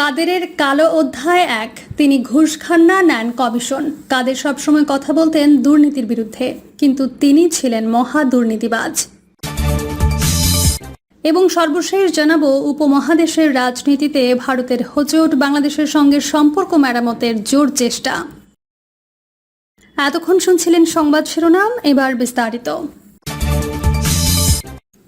কাদেরের কালো অধ্যায় এক। তিনি ঘুষ খান না, নেন কমিশন। কাদের সবসময় কথা বলতেন দুর্নীতির বিরুদ্ধে। কিন্তু তিনি ছিলেন মহা দুর্নীতিবাজ। এবং সর্বশেষ জানাব, উপমহাদেশের রাজনীতিতে ভারতের হোঁচট, বাংলাদেশের সঙ্গে সম্পর্ক মেরামতের জোর চেষ্টা। এতক্ষণ শুনছিলেন সংবাদ শিরোনাম, এবার বিস্তারিত।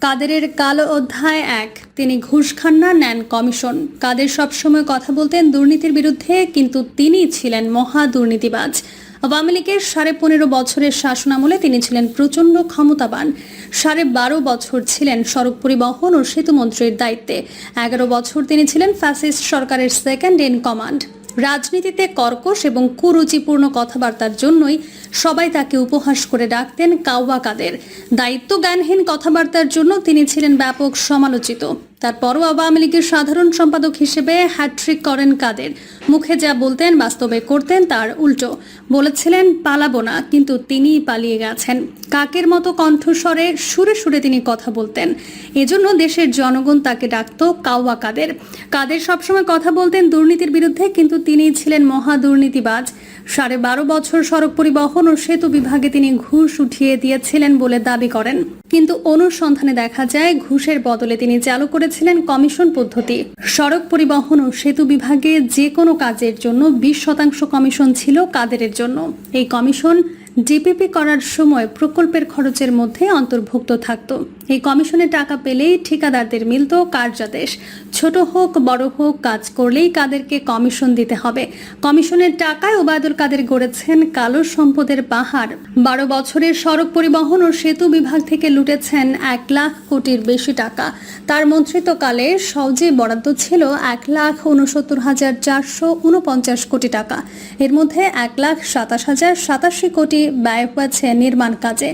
কাদেরের কালো অধ্যায় এক। তিনি ঘুষ খান না, নেন কমিশন। কাদের সবসময় কথা বলতেন দুর্নীতির বিরুদ্ধে, কিন্তু তিনি ছিলেন মহা দুর্নীতিবাজ। আওয়ামী লীগের সাড়ে পনেরো বছরের শাসনামলে তিনি ছিলেন প্রচণ্ড ক্ষমতাবান। সাড়ে বারো বছর ছিলেন সড়ক পরিবহন ও সেতুমন্ত্রীর দায়িত্বে। এগারো বছর তিনি ছিলেন ফ্যাসিস্ট সরকারের সেকেন্ড ইন কমান্ড। রাজনীতিতে কর্কশ এবং কুরুচিপূর্ণ কথাবার্তার জন্যই সবাই তাকে উপহাস করে ডাকতেন কাউয়া কাদের। দায়িত্ব জ্ঞানহীন কথাবার্তার জন্য তিনি ছিলেন ব্যাপক সমালোচিত। তারপরও আওয়ামী লীগের সাধারণ সম্পাদক হিসেবে হ্যাট্রিক করেন কাদের। মুখে যা বলতেন বাস্তবে করতেন তার উল্টো। বলেছিলেন, পালাবো না। কিন্তু তিনিই পালিয়ে গেছেন। কাকের মতো কণ্ঠস্বরে সুরে সুরে তিনি কথা বলতেন। এজন্য দেশের জনগণ তাকে ডাকত কাওয়া কাদের। কাদের সবসময় কথা বলতেন দুর্নীতির বিরুদ্ধে, কিন্তু তিনিই ছিলেন মহা দুর্নীতিবাজ। সাড়ে বারো বছর সড়ক পরিবহন ও সেতু বিভাগে তিনি ঘুষ উঠিয়ে দিয়েছিলেন বলে দাবি করেন। কিন্তু অনুসন্ধানে দেখা যায়, ঘুষের বদলে তিনি চালু করেছিলেন কমিশন পদ্ধতি। সড়ক পরিবহন ও সেতু বিভাগে যে কোনো কাজের জন্য বিশ শতাংশ কমিশন ছিল কাদেরের জন্য। এই কমিশন ডিপিপি করার সময় প্রকল্পের খরচের মধ্যে অন্তর্ভুক্ত থাকত। এই কমিশনে টাকা পেলেই ঠিকাদারদের মিলত কার্যাদেশ। ছোট হোক, বড় হোক, কাজ করলেই কাদেরকে কমিশন দিতে হবে। কমিশনের টাকায় ওবায়দুল কাদের গড়েছেন কালো সম্পদের পাহাড়। বারো বছরের সড়ক পরিবহন ও সেতু বিভাগ থেকে লুটেছেন এক লাখ কোটির বেশি টাকা। তার মন্ত্রিত্বকালে সহজে বরাদ্দ ছিল এক লাখ উনসত্তর হাজার চারশো উনপঞ্চাশ কোটি টাকা। এর মধ্যে এক লাখ সাতাশ হাজার সাতাশি কোটি ব্যয় হয়েছে নির্মাণ কাজে।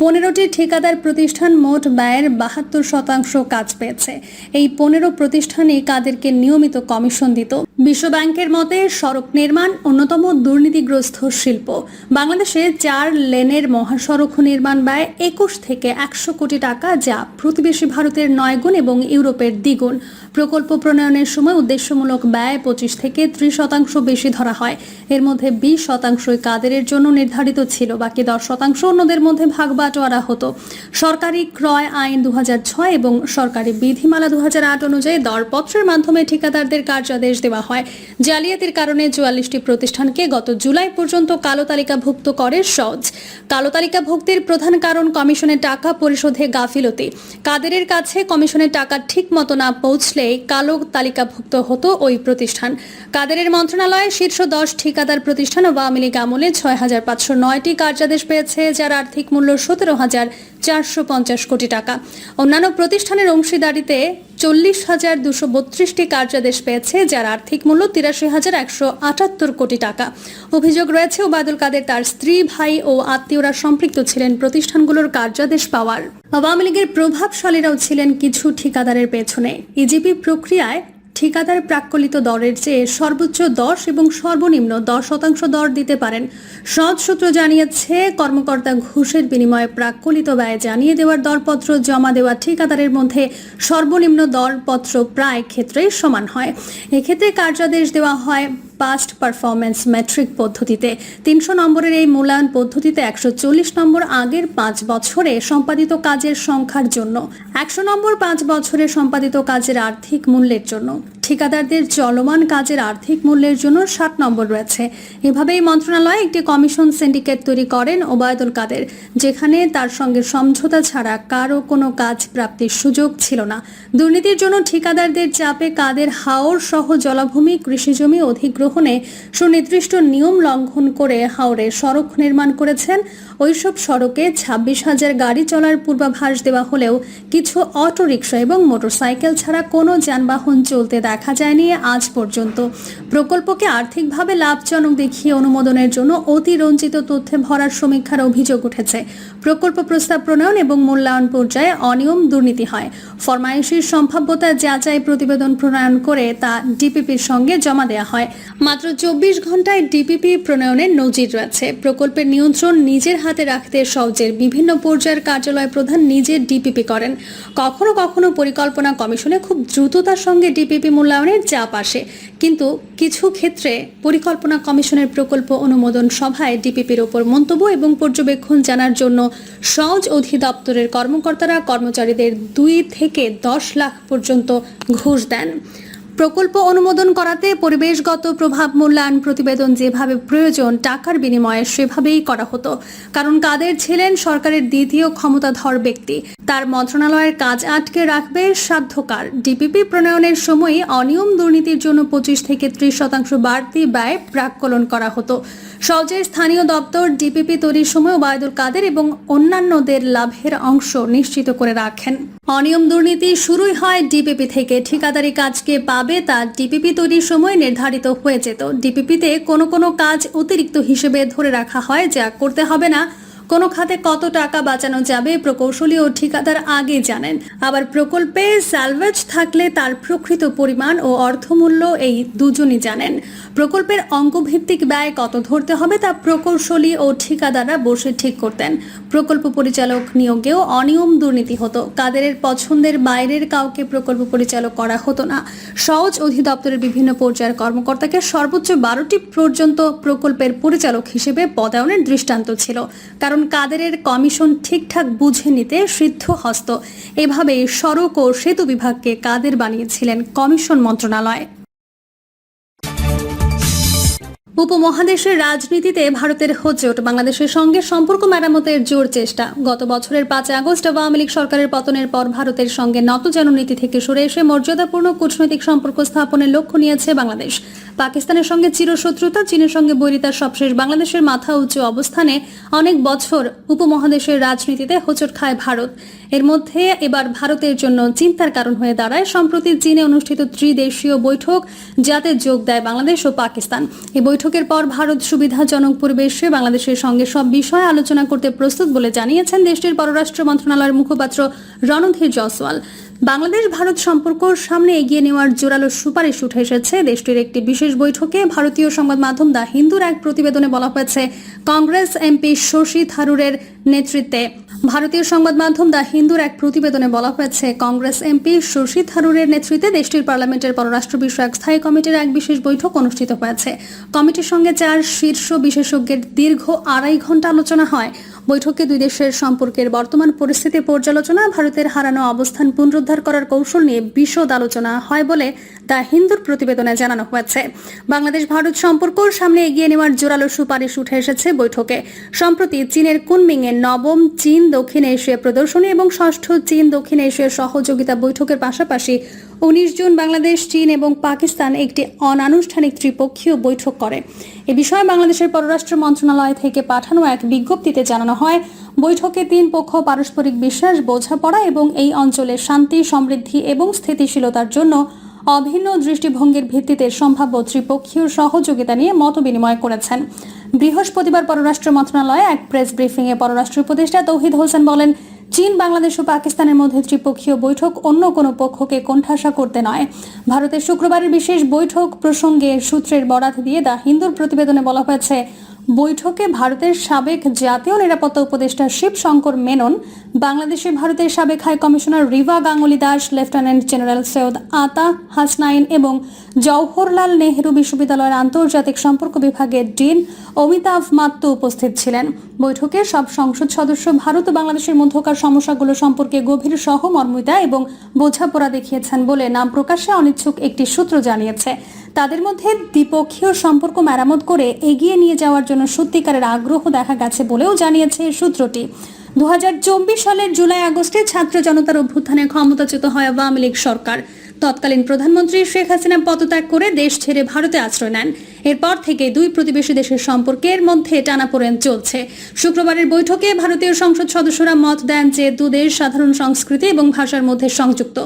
পনেরোটি ঠিকাদার প্রতিষ্ঠান মোট ব্যয়ের বাহাত্তর শতাংশ কাজ পেয়েছে। এই পনেরো প্রতিষ্ঠানে কাদেরকে নিয়মিত কমিশন দিত। বিশ্বব্যাংকের মতে সড়ক নির্মাণ অন্যতম দুর্নীতিগ্রস্ত শিল্প। বাংলাদেশে চার লেনের মহাসড়ক নির্মাণ ব্যয় একুশ থেকে একশো কোটি টাকা, যা প্রতিবেশী ভারতের নয় গুণ এবং ইউরোপের দ্বিগুণ। প্রকল্প প্রণয়নের সময় উদ্দেশ্যমূলক ব্যয় পঁচিশ থেকে ত্রিশ শতাংশ বেশি ধরা হয়। এর মধ্যে বিশ শতাংশই কাদেরের জন্য নির্ধারিত ছিল, বাকি দশ শতাংশ অন্যদের মধ্যে ভাগ বাটোয়ারা হতো। সরকারি ক্রয় আইন দু এবং সরকারি বিধিমালা দু হাজার আট অনুযায়ী দরপত্রের মাধ্যমে ঠিকাদারদের কার্যাদেশ দেওয়া হয়। জালিয়াতির কারণে চুয়াল্লিশটি প্রতিষ্ঠানকে গত জুলাই পর্যন্ত কালো তালিকাভুক্ত করে সজ কালো তালিকাভুক্তির প্রধান কারণ কমিশনের টাকা পরিশোধে গাফিলতি। কাদেরের কাছে কমিশনের টাকা ঠিক মতো না পৌঁছলে কালো তালিকাভুক্ত হতো ওই প্রতিষ্ঠান। কাদেরের মন্ত্রণালয়ে শীর্ষ দশ ঠিকাদার প্রতিষ্ঠান আওয়ামী লীগ আমলে ছয় হাজার পাঁচশো নয়টি কার্যাদেশ পেয়েছে, যার আর্থিক মূল্য সতেরো হাজার চারশো পঞ্চাশ কোটি টাকা। অন্যান্য প্রতিষ্ঠানের অংশীদারিতে চল্লিশ হাজার দুশো বত্রিশটি কার্যাদেশ পেয়েছে, যার আর্থিক মূল্য তিরাশি হাজার একশো আটাত্তর কোটি টাকা। অভিযোগ রয়েছে, ওবায়দুল কাদের তার স্ত্রী, ভাই ও আত্মীয়রা সম্পৃক্ত ছিলেন প্রতিষ্ঠানগুলোর কার্যাদেশ পাওয়ার। আওয়ামী লীগের প্রভাবশালীরাও ছিলেন কিছু ঠিকাদারের পেছনে। ইজিপি প্রক্রিয়ায় ঠিকাদার প্রাক্কলিত দরের চেয়ে সর্বোচ্চ দশ এবং সর্বনিম্ন দশ শতাংশ দর দিতে পারেন। সৎ সূত্র জানিয়েছে, কর্মকর্তা ঘুষের বিনিময়ে প্রাক্কলিত ব্যয় জানিয়ে দেওয়ার দরপত্র জমা দেওয়া ঠিকাদারের মধ্যে সর্বনিম্ন দরপত্র প্রায় ক্ষেত্রেই সমান হয়। এক্ষেত্রে কার্যাদেশ দেওয়া হয় পাস্ট পারফরমেন্স ম্যাট্রিক পদ্ধতিতে। তিনশো নম্বরের এই মূল্যায়ন পদ্ধতিতে একশো চল্লিশ নম্বর আগের পাঁচ বছরে সম্পাদিত কাজের সংখ্যার জন্য। একশো নম্বর পাঁচ বছরে সম্পাদিত কাজের আর্থিক মূল্যের জন্য। ঠিকাদারদের চলমান কাজের আর্থিক মূল্যের জন্য ষাট নম্বর রয়েছে। এভাবেই মন্ত্রণালয় একটি কমিশন সিন্ডিকেট তৈরি করেন ওবায়দুল কাদের, যেখানে তার সঙ্গে সমঝোতা ছাড়া কারও কোনো কাজ প্রাপ্তির সুযোগ ছিল না। দুর্নীতির জন্য ঠিকাদারদের চাপে কাদের হাওর সহ জলাভূমি কৃষিজমি অধিগ্রহণে সুনির্দিষ্ট নিয়ম লঙ্ঘন করে হাওরে সড়ক নির্মাণ করেছেন। ওইসব সড়কে ছাব্বিশ হাজার গাড়ি চলার পূর্বাভাস দেওয়া হলেও কিছু অটোরিকশা এবং মোটরসাইকেল ছাড়া কোনো যানবাহন চলতে দেখা যায়নি। আজ পর্যন্ত প্রকল্পকে আর্থিকভাবে লাভজনক দেখিয়ে অনুমোদনের জন্য অতিরঞ্জিত তথ্যে ভরার সমীক্ষার অভিযোগ উঠেছে। প্রকল্প প্রস্তাব প্রণয়ন এবং মূল্যায়ন পর্যায়ে অনিয়ম দুর্নীতি হয়। ফরমাইশির সম্ভাব্যতা যাচাই প্রতিবেদন প্রণয়ন করে তা ডিপিপির সঙ্গে জমা দেওয়া হয়। মাত্র চব্বিশ ঘন্টায় ডিপিপি প্রণয়নের নজির রয়েছে। প্রকল্পের নিয়ন্ত্রণ নিজের হাতে রাখতে সহজের বিভিন্ন পর্যায়ের কার্যালয় প্রধান নিজে ডিপিপি করেন। কখনো কখনো পরিকল্পনা কমিশনে খুব দ্রুততার সঙ্গে ডিপিপি মূল্যায়ন মূল্যায়নের চাপ আসে। কিন্তু কিছু ক্ষেত্রে পরিকল্পনা কমিশনের প্রকল্প অনুমোদন সভায় ডিপিপির ওপর মন্তব্য এবং পর্যবেক্ষণ জানার জন্য সহজ অধিদপ্তরের কর্মকর্তারা কর্মচারীদের দুই থেকে দশ লাখ পর্যন্ত ঘুষ দেন। প্রকল্প অনুমোদন করাতে পরিবেশগত প্রভাব মূল্যায়ন প্রতিবেদন যেভাবে প্রয়োজন, টাকার বিনিময়ে সেভাবেই করা হতো। কারণ কাদের ছিলেন সরকারের দ্বিতীয় ক্ষমতাধর ব্যক্তি। তার মন্ত্রণালয়ের কাজ আটকে রাখবে সাধ্যকার। ডিপিপি প্রণয়নের সময় অনিয়ম দুর্নীতির জন্য পঁচিশ থেকে ত্রিশ শতাংশ বাড়তি ব্যয় প্রাক্কলন করা হতো। সহজের স্থানীয় দপ্তর ডিপিপি তৈরির সময় ওবায়দুল কাদের এবং অন্যান্যদের লাভের অংশ নিশ্চিত করে রাখেন। অনিয়ম দুর্নীতি শুরুই হয় ডিপিপি থেকে। ঠিকাদারি কাজকে পাবে তা ডিপিপি তৈরির সময় নির্ধারিত হয়ে যেত। ডিপিপিতে কোনো কোনো কাজ অতিরিক্ত হিসেবে ধরে রাখা হয়, যা করতে হবে না। কোনো খাতে কত টাকা বাঁচানো যাবে প্রকৌশলী ও ঠিকাদার আগে জানেন। আবার প্রকল্পে স্যালভেজ থাকলে তার প্রকৃত পরিমাণ ও অর্থমূল্য এই দুজনই জানেন। প্রকল্পের অঙ্কভিত্তিক ব্যয় কত ধরতে হবে তা প্রকৌশলী ও ঠিকাদাররা বসে ঠিক করতেন। প্রকল্প পরিচালক নিয়োগেও অনিয়ম দুর্নীতি হতো। কাদেরের পছন্দের বাইরের কাউকে প্রকল্প পরিচালক করা হতো না। সহজ অধিদপ্তরের বিভিন্ন পর্যায়ের কর্মকর্তাকে সর্বোচ্চ বারোটি পর্যন্ত প্রকল্পের পরিচালক হিসেবে পদায়নের দৃষ্টান্ত ছিল। কারণ কাদেরের কমিশন ঠিকঠাক বুঝে নিতে সিদ্ধ হস্ত। এভাবে সড়ক ও সেতু বিভাগকে কাদের বানিয়েছিলেন কমিশন মন্ত্রণালয়। উপমহাদেশের রাজনীতিতে ভারতের হোঁচট, বাংলাদেশের সঙ্গে সম্পর্ক মেরামতের জোর চেষ্টা। গত বছরের পাঁচ আগস্ট আওয়ামী লীগ সরকারের পতনের পর ভারতের সঙ্গে নতজান নীতি থেকে সরে এসে মর্যাদাপূর্ণ কূটনৈতিক সম্পর্ক স্থাপনের লক্ষ্য নিয়েছে বাংলাদেশ। পাকিস্তানের সঙ্গে চিরশত্রুতা, চীনের সঙ্গে বৈরিতার সবশেষ, বাংলাদেশের মাথা উঁচু অবস্থানে অনেক বছর উপমহাদেশের রাজনীতিতে হোঁচট খায় ভারত। এর মধ্যে এবার ভারতের জন্য চিন্তার কারণ হয়ে দাঁড়ায়, সম্প্রতি চীনে অনুষ্ঠিত ত্রিদেশীয় বৈঠক, যাতে যোগ দেয় বাংলাদেশ ও পাকিস্তান। এই বৈঠকের পর ভারত সুবিধাজনক পরিবেশে বাংলাদেশের সঙ্গে সব বিষয়ে আলোচনা করতে প্রস্তুত বলে জানিয়েছেন দেশটির পররাষ্ট্র মন্ত্রণালয়ের মুখপাত্র রণধীর জয়সওয়াল। বাংলাদেশ ভারত সম্পর্ক সামনে এগিয়ে নেওয়ার জোরালো সুপারিশ উঠে এসেছে। দেশটির একটি বিশেষ বৈঠকে ভারতীয় সংবাদ মাধ্যম দ্য হিন্দুর এক প্রতিবেদনে বলা হয়েছে, কংগ্রেস, এমপি শশী থারুরের নেতৃত্বে। ভারতীয় সংবাদ মাধ্যম দ্য হিন্দুর এক প্রতিবেদনে বলা হয়েছে, কংগ্রেস, এমপি শশী থারুরের নেতৃত্বে দেশটির পার্লামেন্টের পররাষ্ট্র বিষয়ক স্থায়ী কমিটির এক বিশেষ বৈঠক অনুষ্ঠিত হয়েছে। কমিটির সঙ্গে চার শীর্ষ বিশেষজ্ঞের দীর্ঘ আড়াই ঘণ্টা আলোচনা হয়। বৈঠকে দুই দেশের সম্পর্কের বর্তমান পরিস্থিতি পর্যালোচনা, ভারতের হারানো অবস্থান পুনরুদ্ধার করার কৌশল নিয়ে বিশদ আলোচনা হয় বলে দ্য হিন্দুর প্রতিবেদনে জানানো হয়েছে। বাংলাদেশ ভারত সম্পর্ক সামনে এগিয়ে নেওয়ার জোরালো সুপারিশ উঠে এসেছে বৈঠকে। সম্প্রতি চীনের কুনমিং কুনমিংয়ে নবম চীন দক্ষিণ এশিয়া প্রদর্শনী এবং ষষ্ঠ চীন দক্ষিণ এশিয়া সহযোগিতা বৈঠকের পাশাপাশি উনিশ জুন বাংলাদেশ, চীন এবং পাকিস্তান একটি অনানুষ্ঠানিক ত্রিপক্ষীয় বৈঠক করে। এ বিষয়ে বাংলাদেশের পররাষ্ট্র মন্ত্রণালয় থেকে পাঠানো এক বিজ্ঞপ্তিতে জানানো হয়, বৈঠকে তিন পক্ষ পারস্পরিক বিশ্বাস, বোঝাপড়া এবং এই অঞ্চলের শান্তি, সমৃদ্ধি এবং স্থিতিশীলতার জন্য অভিন্ন দৃষ্টিভঙ্গির ভিত্তিতে সম্ভাব্য ত্রিপক্ষীয় সহযোগিতা নিয়ে মত বিনিময় করেছেন। বৃহস্পতিবার পররাষ্ট্র মন্ত্রণালয়ে এক প্রেস ব্রিফিংয়ে পররাষ্ট্র উপদেষ্টা তৌহিদ হোসেন বলেন, চীন, বাংলাদেশ ও পাকিস্তানের মধ্যে ত্রিপক্ষীয় বৈঠক অন্য কোনো পক্ষকে কোণঠাসা করতে নয়। ভারতের শুক্রবারের বিশেষ বৈঠক প্রসঙ্গে সূত্রের বরাত দিয়ে দা হিন্দুর প্রতিবেদনে বলা হয়েছে বৈঠকে ভারতের সাবেক জাতীয় নিরাপত্তা উপদেষ্টা শিব শঙ্কর মেনন বাংলাদেশে ভারতের সাবেক high commissioner Riva Ganguly Das, lieutenant general Syed Ata Hasnain এবং জওহরলাল নেহরু বিশ্ববিদ্যালয়ের আন্তর্জাতিক সম্পর্ক বিভাগের ডিন অমিতাভ মাত্ত উপস্থিত ছিলেন। বৈঠকে সব সংসদ সদস্য ভারত ও বাংলাদেশের মধ্যকার সমস্যাগুলো সম্পর্কে গভীর সহমর্মিতা এবং বোঝাপড়া দেখিয়েছেন বলে নাম প্রকাশে অনিচ্ছুক একটি সূত্র জানিয়েছে। তাদের মধ্যে দ্বিপক্ষীয় সম্পর্ক মেরামত করে এগিয়ে নিয়ে যাওয়ার জন্য সত্যিকারের আগ্রহ দেখা গেছে বলেও জানিয়েছে সূত্রটি। দু হাজার চব্বিশ সালের জুলাই আগস্টে ছাত্র জনতার অভ্যুত্থানে ক্ষমতাচ্যুত হয় আওয়ামী লীগ সরকার। তৎকালীন প্রধানমন্ত্রী শেখ হাসিনা পদত্যাগ করে দেশ ছেড়ে ভারতে আশ্রয় নেন। এরপর থেকে দুই প্রতিবেশী দেশের সম্পর্কের মধ্যে টানাপোড়েন চলছে। শুক্রবারের বৈঠকে ভারতীয় সংসদ সদস্যরা মত দেন যে দুদেশ সাধারণ সংস্কৃতি এবং ভাষার মধ্যে সংযুক্ত।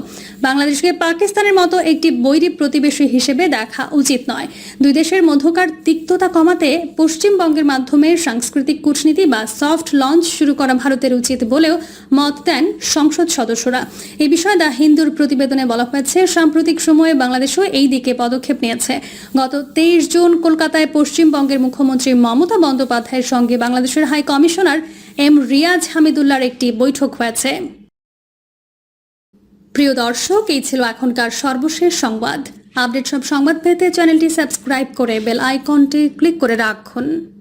বাংলাদেশকে পাকিস্তানের মতো একটি বৈরী প্রতিবেশী হিসেবে দেখা উচিত নয়। দুই দেশের মধ্যকার তিক্ততা কমাতে পশ্চিমবঙ্গের মাধ্যমে সাংস্কৃতিক কূটনীতি বা সফট লঞ্চ শুরু করা ভারতের উচিত বলেও মত দেন সংসদ সদস্যরা। এ বিষয়ে দ্য হিন্দুর প্রতিবেদনে বলা হয়েছে, সাম্প্রতিক সময়ে বাংলাদেশও এই দিকে পদক্ষেপ নিয়েছে। গত তেইশ জুন কলকাতায় পশ্চিমবঙ্গের মুখ্যমন্ত্রী মমতা বন্দ্যোপাধ্যায়ের সঙ্গে বাংলাদেশের হাই কমিশনার এম রিয়াজ হামিদুল্লার একটি বৈঠক হয়েছে। প্রিয় দর্শক, এই ছিল এখনকার সর্বশেষ সংবাদ। আপডেট সব সংবাদ পেতে চ্যানেলটি সাবস্ক্রাইব করে বেল আইকনটি ক্লিক করে রাখুন।